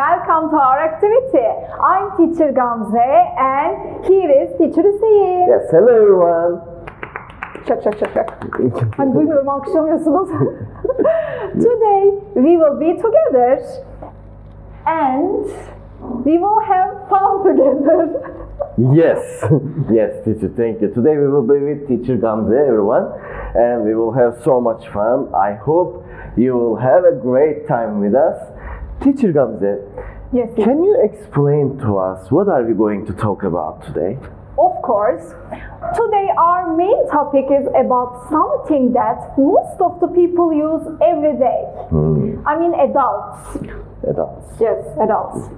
Welcome to our activity. I'm teacher Gamze and here is teacher Hüseyin. Yes, hello everyone. Şak şak şak şak. Hani duymuyorum alkışlamıyorsunuz. Today we will be together and we will have fun together. Yes, yes, teacher, thank you. Today we will be with teacher Gamze, everyone, and we will have so much fun. I hope you will have a great time with us. Teacher Gamze, Yes, yes. can you explain to us what are we going to talk about today? Of course. Today our main topic is about something that most of the people use every day. I mean adults. Adults. Yes, adults.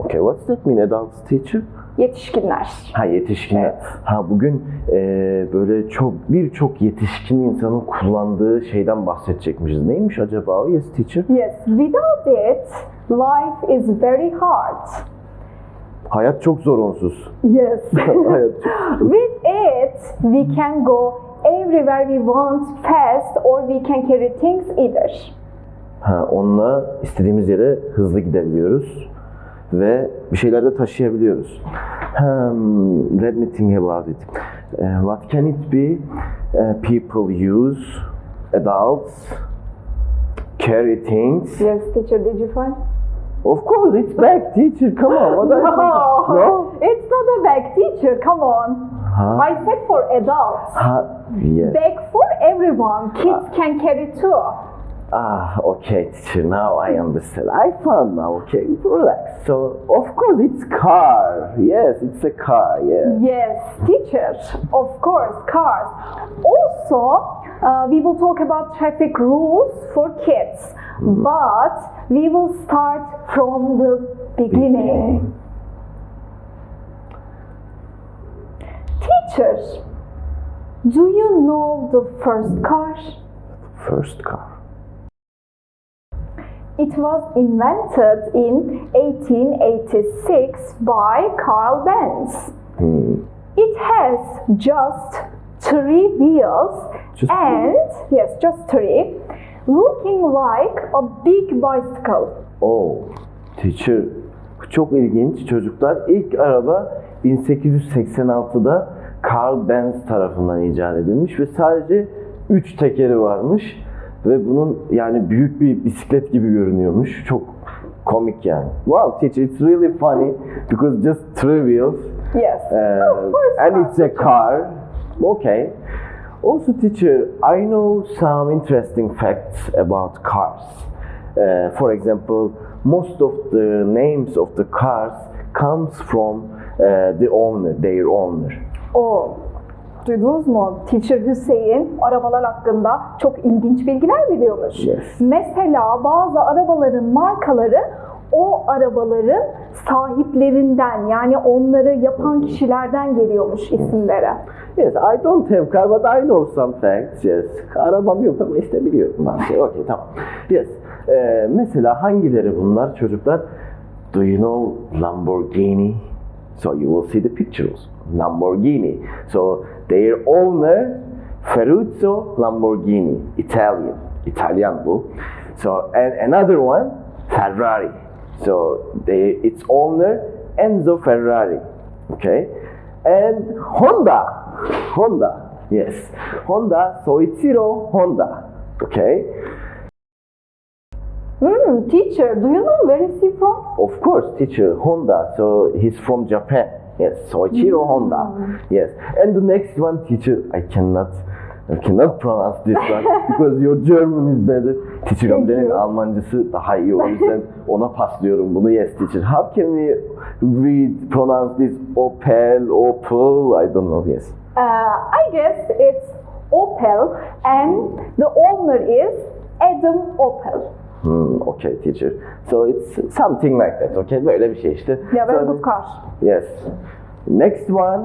Okay, what's that mean, adults teacher? Yetişkinler. Ha yetişkinler. Ha bugün e, böyle çok birçok yetişkin insanın kullandığı şeyden bahsedecekmişiz. Neymiş acaba o? Yes teacher. Yes, without it, life is very hard. Hayat çok zor onsuz. Yes. Hayat With it, we can go everywhere we want fast or we can carry things either. Ha, onunla istediğimiz yere hızlı gidebiliyoruz ve bir şeyler de taşıyabiliyoruz. Hmm, let me think about it. Uh, what can it be? Uh, people use, adults, carry things. Yes, teacher, did you find? Of course, it's back, teacher. Come on, what are you talking? No? It's not a bag, teacher, come on. Huh? I said for adults. Ha, yes. Bag for everyone. Kids can carry too. Ah, okay, teacher. Now I understand. I found now. Okay, relax. So, of course, it's car. Yes, it's a car. Yeah. Yes, teacher. Of course, cars. Also, uh, we will talk about traffic rules for kids, but we will start from the beginning. Teachers, do you know the first car? First car. It was invented in 1886 by Carl Benz. Hmm. It has just three wheels Just and yes, just three, looking like a big bicycle. Oh, teacher. Çok ilginç çocuklar. İlk araba 1886'da Carl Benz tarafından icat edilmiş ve sadece 3 tekeri varmış ve bunun yani büyük bir bisiklet gibi görünüyormuş. Çok komik yani. Wow, teacher, it's really funny because just three wheels Yes, Uh, and it's a car. Okay. Also, teacher, I know some interesting facts about cars. Uh, for example, most of the names of the cars comes from uh, the owner, their owner. O duydunuz mu? Teacher Hüseyin arabalar hakkında çok ilginç bilgiler biliyormuş. Yes. Mesela bazı arabaların markaları o arabaların sahiplerinden yani onları yapan kişilerden geliyormuş isimleri. Yes, I don't have car but I know some facts. Yes, arabam yok ama işte biliyorum bazı şey. Okay, tamam. Yes, Ee, mesela hangileri bunlar çocuklar? Do you know Lamborghini? So you will see the pictures. Lamborghini. So their owner Ferruccio Lamborghini, Italian. İtalyan bu. So and another one Ferrari. So they, its owner Enzo Ferrari. Okay. And Honda. Honda. Yes. Honda. Soichiro Honda. Okay. Hmm, teacher, do you know where is he from? Of course, teacher Honda. So he's from Japan. Yes. Soichiro Honda. Yes. And the next one, teacher, I cannot. I cannot pronounce this one because your German is better. Teacher Gamze'nin you. Almancısı daha iyi o yüzden ona paslıyorum bunu. Yes teacher. How can we read pronounce this Opel, Opel? I don't know. Yes. Uh, I guess it's Opel and the owner is Adam Opel. Hmm, okay teacher. So it's something like that. Okay, böyle bir şey işte. Yeah, very So- good car. Yes. Next one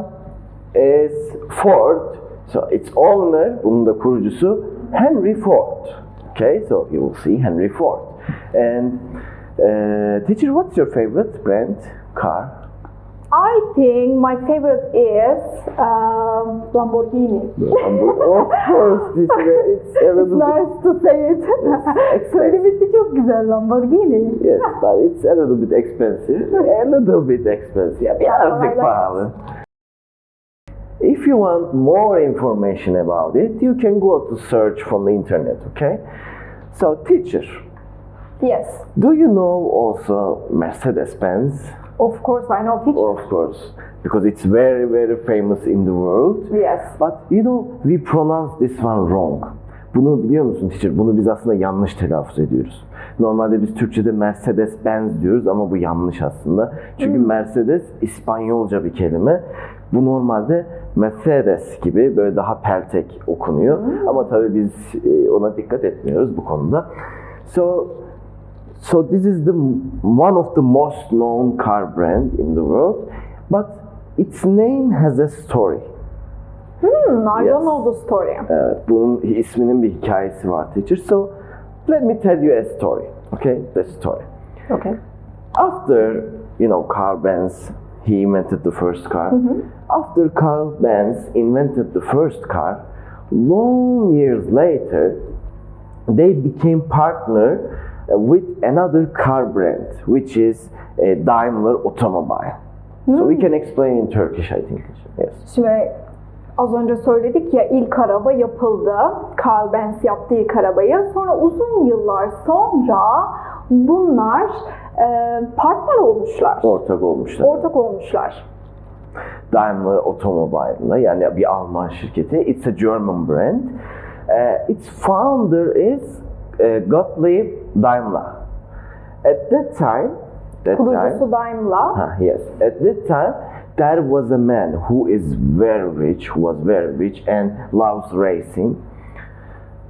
is Ford. So its owner, bunun da kurucusu Henry Ford. Okay, so you will see Henry Ford. And uh, teacher, what's your favorite brand car? I think my favorite is um, Lamborghini. of course, this it's a little bit Nice to say it. Söylemesi çok güzel Lamborghini. Yes, but it's a little bit expensive. A little bit expensive. Ya birazcık pahalı. If you want more information about it, you can go to search from the internet, okay? So, teacher, Yes. do you know also Mercedes-Benz? Of course I know teacher. Of course, because it's very, very famous in the world. Yes. But you know, we pronounce this one wrong. Bunu biliyor musun teacher? Bunu biz aslında yanlış telaffuz ediyoruz. Normalde biz Türkçe'de Mercedes-Benz diyoruz ama bu yanlış aslında. Çünkü Mercedes İspanyolca bir kelime. Bu normalde Mercedes gibi böyle daha peltek okunuyor. Ama tabii biz e, ona dikkat etmiyoruz bu konuda. So So this is the one of the most known car brand in the world, but its name has a story. Hmm, I Yes. don't know the story. Evet, bunun isminin bir hikayesi var teacher. So let me tell you a story. Okay, the story. Okay. After you know Carl Benz, he invented the first car. After Carl Benz invented the first car, long years later, they became partner uh, with another car brand, which is a Daimler Automobile. So we can explain in Turkish, I think. Yes. Şimdi az önce söyledik ya ilk araba yapıldı. Carl Benz yaptı ilk arabayı. Sonra uzun yıllar sonra bunlar e, partner olmuşlar. Ortak olmuşlar. Ortak olmuşlar. Daimler Automobile'la yani bir Alman şirketi. It's a German brand. Uh, its founder is uh, Gottlieb Daimler. At that time, that time, Kurucusu Daimler. Ah, yes. At that time, there was a man who is very rich, who was very rich and loves racing.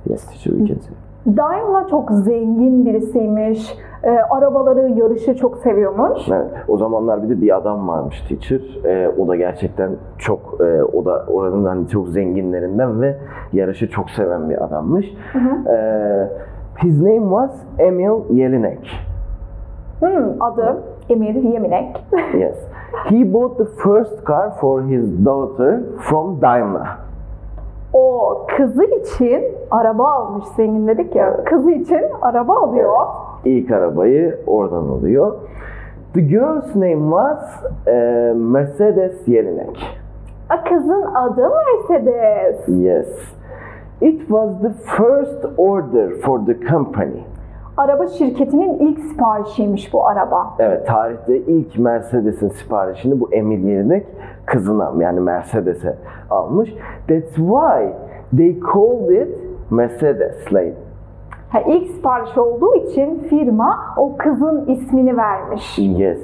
Yes, teacher, we can say. Daimler çok zengin birisiymiş. E, arabaları, yarışı çok seviyormuş. Evet. O zamanlar bir de bir adam varmış teacher. Ee, o da gerçekten çok, e, o da oranın hani çok zenginlerinden ve yarışı çok seven bir adammış. Ee, his name was Emil Jelinek. Hmm, adı Emir Yeminek. Yes. He bought the first car for his daughter from Daimler. O kızı için araba almış zengin dedik ya. Kızı için araba alıyor. İlk arabayı oradan alıyor. The girl's name was e, Mercedes Jelinek. A kızın adı Mercedes. Yes. It was the first order for the company. Araba şirketinin ilk siparişiymiş bu araba. Evet, tarihte ilk Mercedes'in siparişini bu Emil Jelinek kızına yani Mercedes'e almış. That's why they called it Mercedes later. Ha, ilk sipariş olduğu için firma o kızın ismini vermiş. Yes.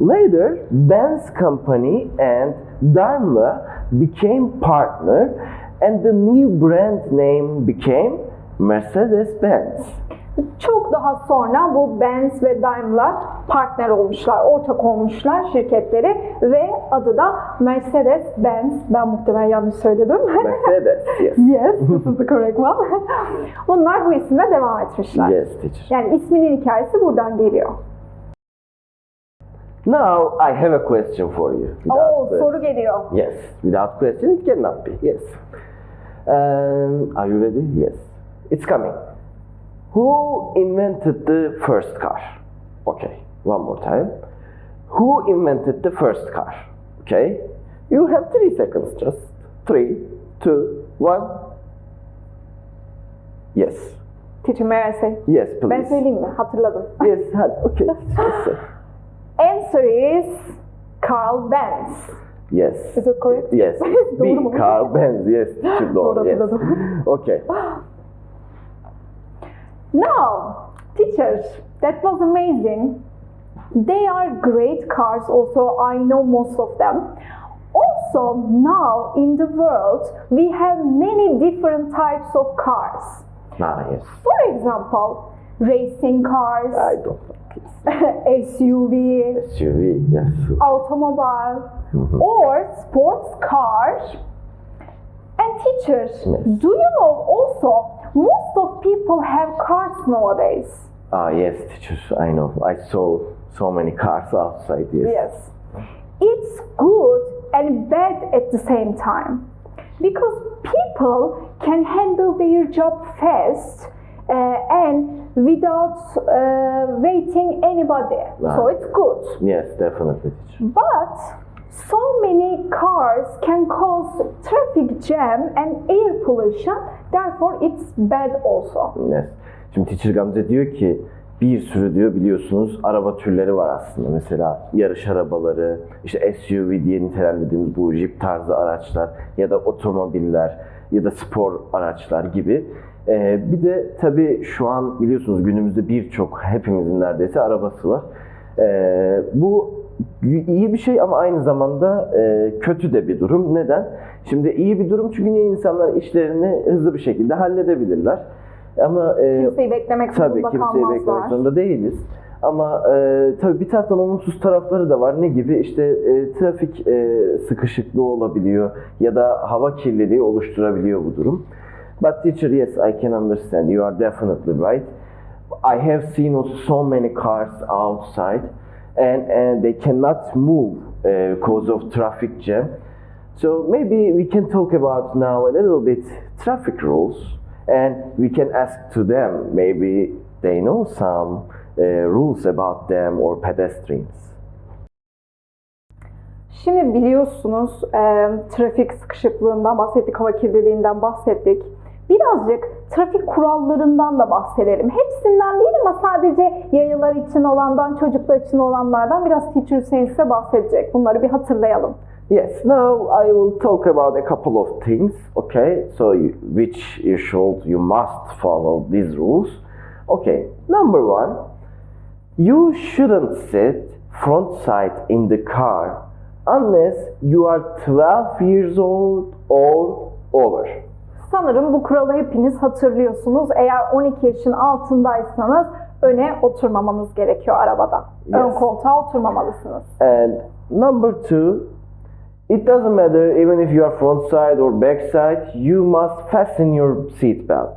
Later, Benz Company and Daimler became partner and the new brand name became Mercedes-Benz. Çok daha sonra bu Benz ve Daimler partner olmuşlar, ortak olmuşlar şirketleri ve adı da Mercedes-Benz. Ben muhtemelen yanlış söyledim. Mercedes, yes. yes, this is the correct one. Bunlar bu isimle devam etmişler. Yes, teacher. Yani isminin hikayesi buradan geliyor. Now, I have a question for you. Without Oo, question. soru geliyor. Yes, without question, it cannot be. Yes. Um, are you ready? Yes. It's coming. Who invented the first car? Okay, one more time. Who invented the first car? Okay, you have three seconds just. Three, two, one. Yes. Teacher may I say? Yes, Ben please. söyleyeyim mi? Hatırladım. Yes, hadi. Okay. Answer is Carl Benz. Yes. Is it correct? Yes. Mu? Bir Benz. Yes. Doğru Doğru. Yes. Okay. Now, teachers, that was amazing. They are great cars also. I know most of them. Also, now in the world, we have many different types of cars. Ah, yes. For example, racing cars, I don't know. SUV, SUV, yes. automobile, or sports cars. And teachers, Yes. do you know also most of people have cars nowadays? Ah, yes, teachers, I know. I saw so many cars outside, yes. Yes. it's good and bad at the same time because people can handle their job fast uh, and without uh, waiting anybody. So it's good. Yes, definitely teacher. But so many cars can cause traffic jam and air pollution. Therefore, it's bad also. Yes. Şimdi Teacher Gamze diyor ki bir sürü diyor biliyorsunuz araba türleri var aslında. Mesela yarış arabaları, işte SUV diye nitelendirdiğimiz bu jip tarzı araçlar ya da otomobiller ya da spor araçlar gibi. Ee, bir de tabii şu an biliyorsunuz günümüzde birçok hepimizin neredeyse arabası var. Ee, bu iyi bir şey ama aynı zamanda e, kötü de bir durum. Neden? Şimdi iyi bir durum çünkü niye insanlar işlerini hızlı bir şekilde halledebilirler. Ama e, Kimseyi beklemek zorunda tabii kimseyi kalmazlar. beklemek zorunda değiliz. Ama e, tabii bir taraftan olumsuz tarafları da var. Ne gibi? İşte e, trafik e, sıkışıklığı olabiliyor ya da hava kirliliği oluşturabiliyor bu durum. But teacher, yes, I can understand. You are definitely right. I have seen so many cars outside, and and they cannot move uh, because of traffic jam. So maybe we can talk about now a little bit traffic rules, and we can ask to them. Maybe they know some uh, rules about them or pedestrians. Şimdi biliyorsunuz e, trafik sıkışıklığından bahsettik, hava kirliliğinden bahsettik. Birazcık trafik kurallarından da bahsedelim. Hepsinden değil ama sadece yayalar için olandan, çocuklar için olanlardan biraz Teacher Hüseyin size bahsedecek. Bunları bir hatırlayalım. Yes, now I will talk about a couple of things, okay? So, you, which you should, you must follow these rules. Okay, number one, you shouldn't sit front side in the car unless you are 12 years old or over. Sanırım bu kuralı hepiniz hatırlıyorsunuz. Eğer 12 yaşın altındaysanız öne oturmamanız gerekiyor arabada. Ön Yes. koltuğa oturmamalısınız. And number two, it doesn't matter even if you are front side or back side, you must fasten your seat belt.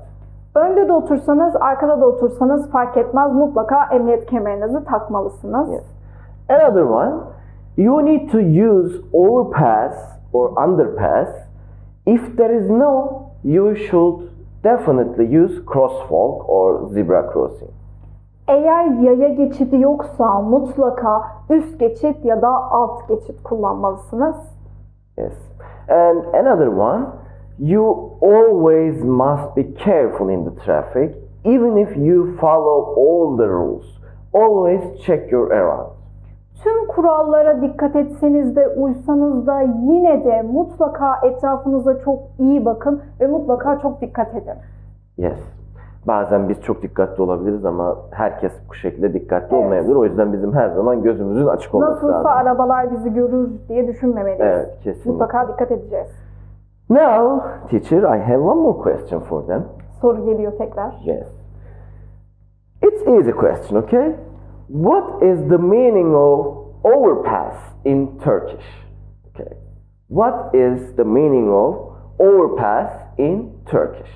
Önde de otursanız, arkada da otursanız fark etmez. Mutlaka emniyet kemerinizi takmalısınız. Yes. Another one, you need to use overpass or underpass. If there is no, you should definitely use crosswalk or zebra crossing. Eğer yaya geçidi yoksa mutlaka üst geçit ya da alt geçit kullanmalısınız. Yes. And another one, you always must be careful in the traffic, even if you follow all the rules. Always check your around. Tüm kurallara dikkat etseniz de uysanız da yine de mutlaka etrafınıza çok iyi bakın ve mutlaka çok dikkat edin. Yes. Bazen biz çok dikkatli olabiliriz ama herkes bu şekilde dikkatli Evet. olmayabilir. O yüzden bizim her zaman gözümüzün açık olması Nasılsa lazım. arabalar bizi görür diye düşünmemeliyiz. Evet, kesinlikle. Mutlaka dikkat edeceğiz. Now, teacher, I have one more question for them. Soru geliyor tekrar. Yes. It's easy question, okay? What is the meaning of overpass in Turkish? Okay. What is the meaning of overpass in Turkish?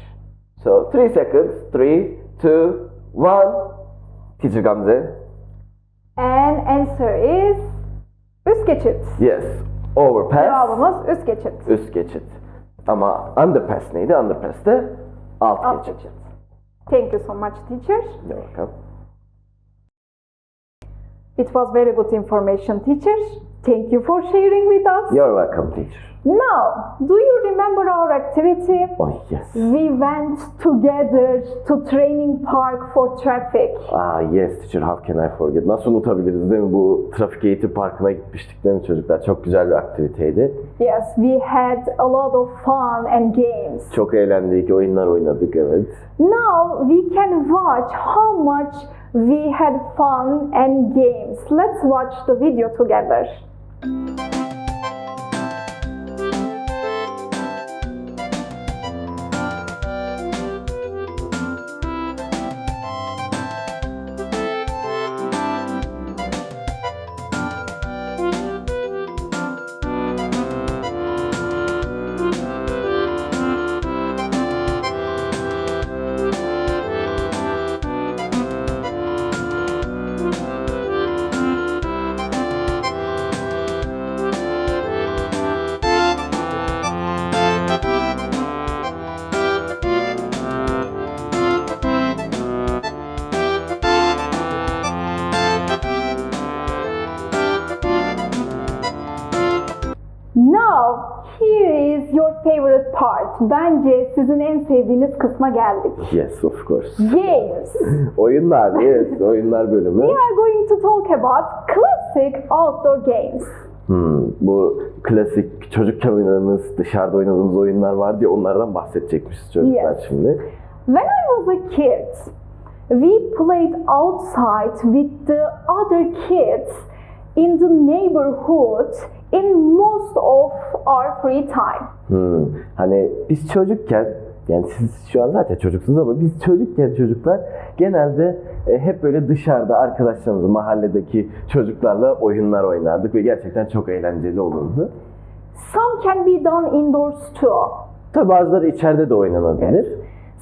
So, three seconds. Three, two, one. Teacher Gamze. And answer is üst geçit. Yes. Overpass. Cevabımız üst geçit. Üst geçit. Ama underpass neydi? Underpass de alt, Alt geçit. geçit. Thank you so much teacher. You're welcome. It was very good information teacher. Thank you for sharing with us. You're welcome, teacher. Now, do you remember our activity? Oh, yes. We went together to training park for traffic. Ah yes teacher how can I forget? Nasıl unutabiliriz değil mi? Bu trafik eğitim parkına gitmiştik değil mi çocuklar? Çok güzel bir aktiviteydi. Yes, we had a lot of fun and games. Çok eğlendik, oyunlar oynadık evet. Now we can watch how much we had fun and games. Let's watch the video together. Bence sizin en sevdiğiniz kısma geldik. Yes, of course. Games. Oyunlar, yes, oyunlar bölümü. We are going to talk about classic outdoor games. Hmm, bu klasik çocukken oynadığımız, dışarıda oynadığımız oyunlar vardı ya onlardan bahsedecekmişiz çocuklar Yes. şimdi. When I was a kid, we played outside with the other kids in the neighborhood in most of our free time. Hmm, hani biz çocukken, yani siz şu an zaten çocuksunuz ama biz çocukken çocuklar genelde e, hep böyle dışarıda arkadaşlarımız, mahalledeki çocuklarla oyunlar oynardık ve gerçekten çok eğlenceli olurdu. Some can be done indoors too. Tabi bazıları içeride de oynanabilir.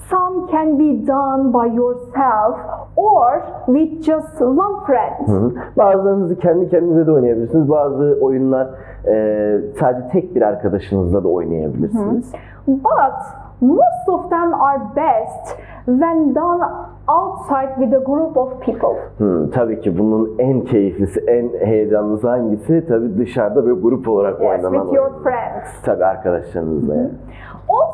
Some can be done by yourself or with just one friend. Hı hı. Bazılarınızı kendi kendinize de oynayabilirsiniz. Bazı oyunlar e, sadece tek bir arkadaşınızla da oynayabilirsiniz. But most of them are best when done outside with a group of people. Hı, tabii ki bunun en keyiflisi, en heyecanlısı hangisi? Tabii dışarıda böyle grup olarak Yes, oynanan with your oyun. friends. Tabii arkadaşlarınızla. yani.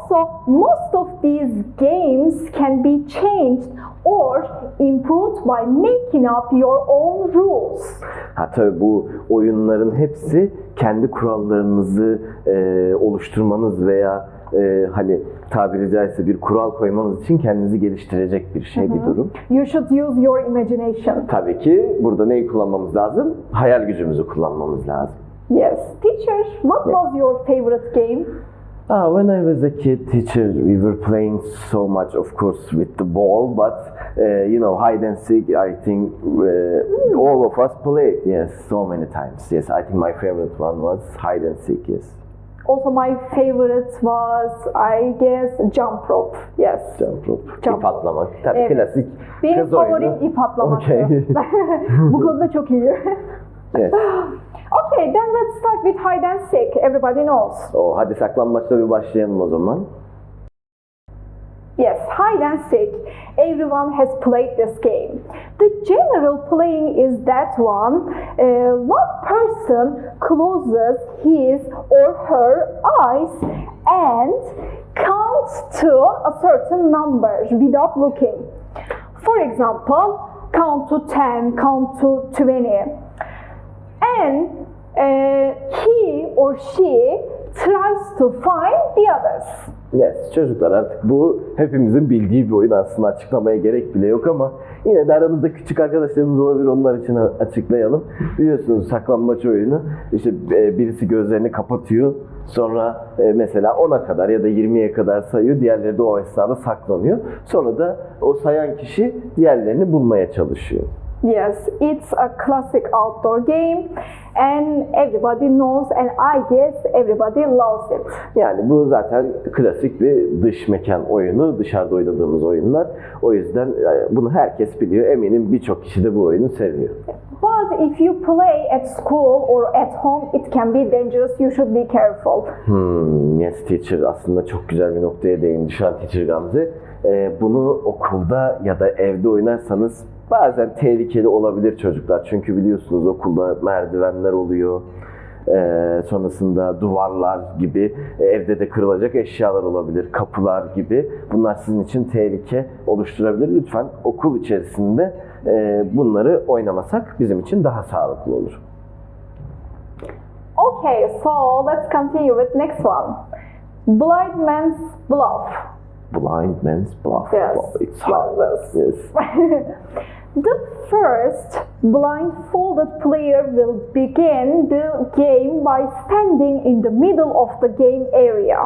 Also, most of these games can be changed or improved by making up your own rules. Ha tabii bu oyunların hepsi kendi kurallarınızı e, oluşturmanız veya e, hani tabiri caizse bir kural koymanız için kendinizi geliştirecek bir şey, bir durum. You should use your imagination. Tabii ki burada neyi kullanmamız lazım? Hayal gücümüzü kullanmamız lazım. Yes. Teacher, what was your favorite game? Ah, when I was a kid, teacher, we were playing so much, of course, with the ball, but uh, you know, hide and seek. I think uh, all of us played. Yes, so many times. Yes, I think my favorite one was hide and seek. Yes, Also, my favorite was, I guess, jump rope. Yes. jump rope, Jump ip atlamak. Tabii Evet. klasik Benim kız oyunu. favorim ip atlamaktı. Okay. Bu konuda çok iyi. yes. okay, then let's start with hide and seek. Everybody knows. O, hadi saklambaçla bir başlayalım o zaman. Yes, hide and seek. Everyone has played this game. The general playing is that one. uh, one person closes his or her eyes and counts to a certain number without looking. For example, count to 10, count to 20. And uh, he or she tries to find the others. Yes, çocuklar artık bu hepimizin bildiği bir oyun aslında açıklamaya gerek bile yok ama yine de aramızda küçük arkadaşlarımız olabilir onlar için açıklayalım. Biliyorsunuz saklambaç oyunu işte e, birisi gözlerini kapatıyor sonra e, mesela 10'a kadar ya da 20'ye kadar sayıyor diğerleri de o esnada saklanıyor. Sonra da o sayan kişi diğerlerini bulmaya çalışıyor. Yes, it's a classic outdoor game and everybody knows and I guess everybody loves it. Yani bu zaten klasik bir dış mekan oyunu, dışarıda oynadığımız oyunlar. O yüzden e, bunu herkes biliyor. Eminim birçok kişi de bu oyunu seviyor. But if you play at school or at home, it can be dangerous. You should be careful. Hmm, yes teacher aslında çok güzel bir noktaya değindi şu an teacher Gamze. Ee, bunu okulda ya da evde oynarsanız bazen tehlikeli olabilir çocuklar. Çünkü biliyorsunuz okulda merdivenler oluyor. Ee, sonrasında duvarlar gibi e, evde de kırılacak eşyalar olabilir, kapılar gibi. Bunlar sizin için tehlike oluşturabilir. Lütfen okul içerisinde e, bunları oynamasak bizim için daha sağlıklı olur. Okay, so let's continue with next one. Blind man's bluff. Blind man's bluff. Yes, Wow, it's hard. Yes. The first blindfolded player will begin the game by standing in the middle of the game area.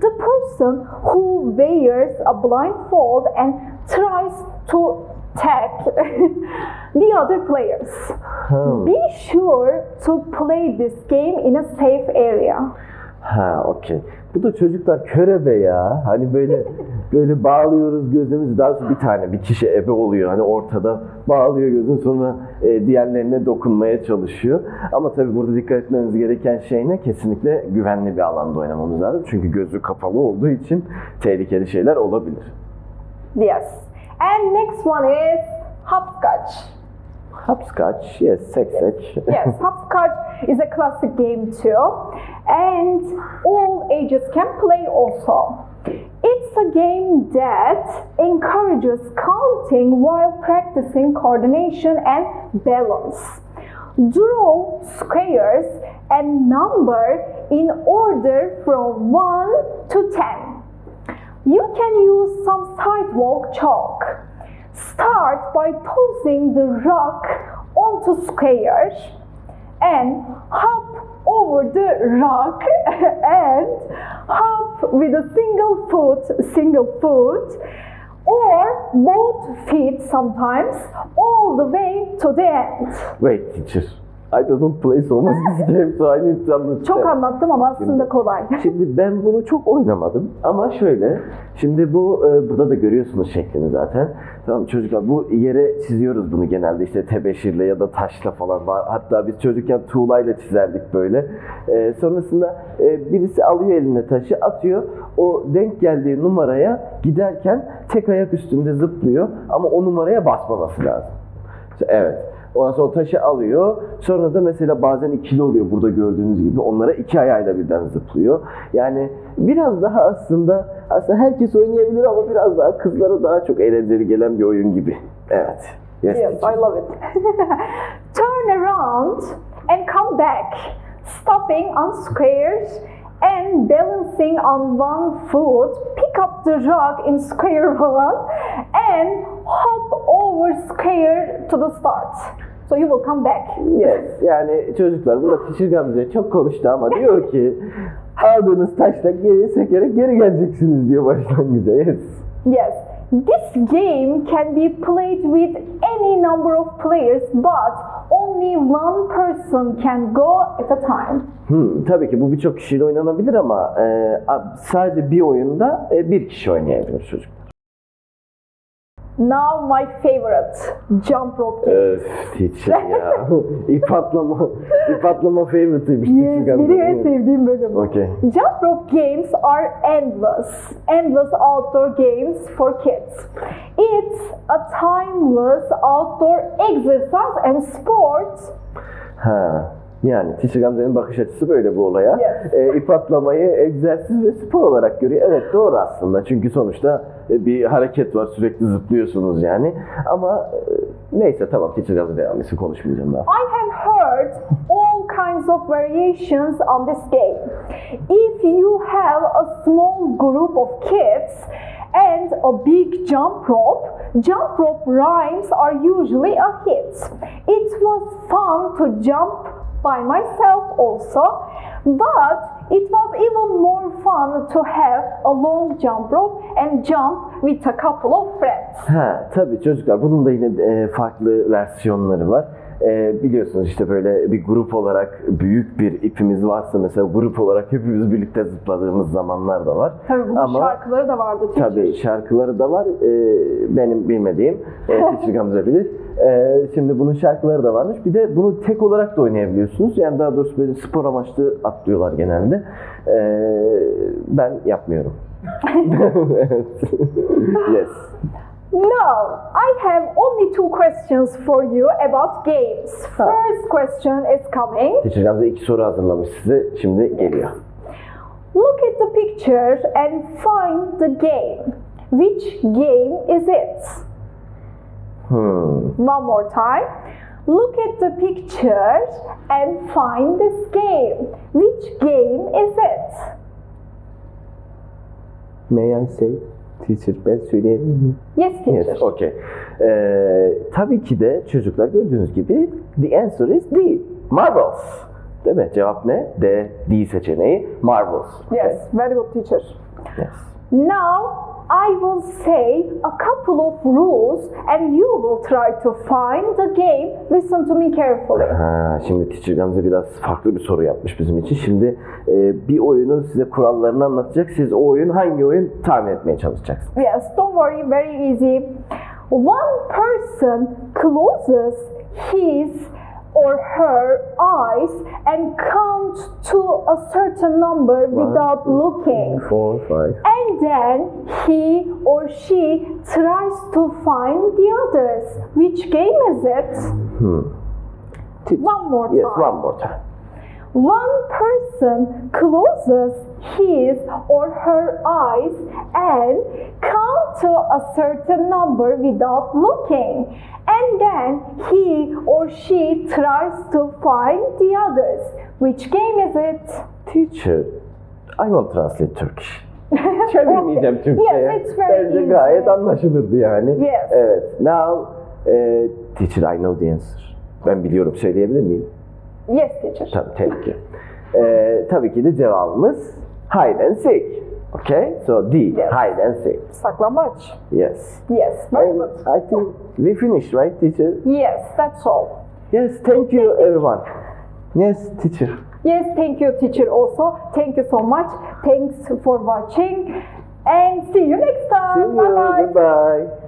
The person who wears a blindfold and tries to tag the other players. Hmm. Be sure to play this game in a safe area. Ha okey. Bu da çocuklar körebe ya. Hani böyle böyle bağlıyoruz gözümüzü. Daha sonra bir tane bir kişi ebe oluyor. Hani ortada bağlıyor gözünü sonra e, diğerlerine dokunmaya çalışıyor. Ama tabii burada dikkat etmemiz gereken şey ne? Kesinlikle güvenli bir alanda oynamamız lazım. Çünkü gözü kapalı olduğu için tehlikeli şeyler olabilir. Yes. And next one is hopscotch. Hopscotch, yes, seksek. Yes, hopscotch is a classic game too, and all ages can play also. It's a game that encourages counting while practicing coordination and balance. Draw squares and number in order from 1 to 10. You can use some sidewalk chalk. Start by tossing the rock onto square and hop over the rock and hop with a single foot, single foot, or both feet sometimes all the way to the end. Wait teacher. I don't play so much this game so I need to understand. Çok anlattım ama aslında kolay. Şimdi ben bunu çok oynamadım ama şöyle şimdi bu e, burada da görüyorsunuz şeklini zaten. Tamam çocuklar bu yere çiziyoruz bunu genelde işte tebeşirle ya da taşla falan var. Hatta biz çocukken tuğlayla çizerdik böyle. E, sonrasında e, birisi alıyor eline taşı atıyor. O denk geldiği numaraya giderken tek ayak üstünde zıplıyor ama o numaraya basmaması lazım. Evet. Ondan sonra o taşı alıyor. Sonra da mesela bazen ikili oluyor burada gördüğünüz gibi. Onlara iki ayağıyla birden zıplıyor. Yani biraz daha aslında aslında herkes oynayabilir ama biraz daha kızlara daha çok eğlenceli gelen bir oyun gibi. Evet. Yes, Yes, I love it. Turn around and come back, stopping on squares and balancing on one foot. Pick up the rock in square one and hop over square to the start. So you will come back. Yes. Yani çocuklar burada Teacher Gamze çok konuştu ama diyor ki aldığınız taşla geri sekerek geri geleceksiniz diyor başlangıca. Yes. Yes. This game can be played with any number of players, but only one person can go at a time. Hmm, tabii ki bu birçok kişiyle oynanabilir ama e, sadece bir oyunda e, bir kişi oynayabilir çocuk. Now my favorite, jump rope game. Öf teacher ya. ip atlama, ip atlama favorite'ıymış Yes, teacher benim en sevdiğim bölüm. Okay. Jump rope games are endless, endless outdoor games for kids. It's a timeless outdoor exercise and sport. Ha. Yani Teacher Gamze'nin bakış açısı böyle bu olaya. Yes. E, ip atlamayı egzersiz ve spor olarak görüyor. Evet doğru aslında. Çünkü sonuçta e, bir hareket var. Sürekli zıplıyorsunuz yani. Ama e, neyse tamam Teacher Gamze devam etsin. Konuşmayacağım daha. I have heard all kinds of variations on this game. If you have a small group of kids and a big jump rope, jump rope rhymes are usually a hit. It was fun to jump by myself also, but it was even more fun to have a long jump rope and jump with a couple of friends. Ha tabii çocuklar bunun da yine e, farklı versiyonları var. E, biliyorsunuz işte böyle bir grup olarak büyük bir ipimiz varsa mesela grup olarak hepimiz birlikte zıpladığımız zamanlar da var. Tabii bunun Ama şarkıları da vardı. teacher. tabii şarkıları da var. E, benim bilmediğim. E, Teacher Gamze bilir. E, şimdi bunun şarkıları da varmış. Bir de bunu tek olarak da oynayabiliyorsunuz. Yani daha doğrusu böyle spor amaçlı atlıyorlar genelde. E, ben yapmıyorum. yes. No, I have only two questions for you about games. First question is coming. Teacher Gamze iki soru hazırlamış size. Şimdi geliyor. Look at the picture and find the game. Which game is it? Hmm. One more time. Look at the picture and find this game. Which game is it? May I say? Teacher ben söyleyebilir miyim? Yes, teacher. Yes, okay. Ee, tabii ki de çocuklar gördüğünüz gibi the answer is D. Marbles. Değil mi? Cevap ne? D, D seçeneği. Marbles. Okay. Yes, very good teacher. Yes. Now I will say a couple of rules and you will try to find the game. Listen to me carefully. Ha, şimdi Teacher Gamze biraz farklı bir soru yapmış bizim için. Şimdi e, bir oyunun size kurallarını anlatacak. Siz o oyun hangi oyun tahmin etmeye çalışacaksınız. Yes, don't worry, very easy. One person closes his or her eyes and count to a certain number without looking. Four, five. And then he or she tries to find the others. Which game is it? Hmm. One more time. Yes, one more time. one person closes his or her eyes and count to a certain number without looking. And then he or she tries to find the others. Which game is it? Teacher, I won't translate Turkish. Çevirmeyeceğim Türkçe'ye. Yes, it's very Bence easy. gayet anlaşılırdı yani. Yes. Evet. Now, eh, teacher, I know the answer. Ben biliyorum. Söyleyebilir miyim? Yes, teacher. Tabii, thank you. Eh, tabii ki de cevabımız hide and seek. Okay? So D, Yes. hide and seek. Saklambaç. Yes. Yes, very And good. I think we finished, right, teacher? Yes, that's all. Yes, thank you, everyone. Yes, teacher. Yes, thank you, teacher. Also, thank you so much. Thanks for watching, and see you next time. See you. Bye bye. Bye-bye.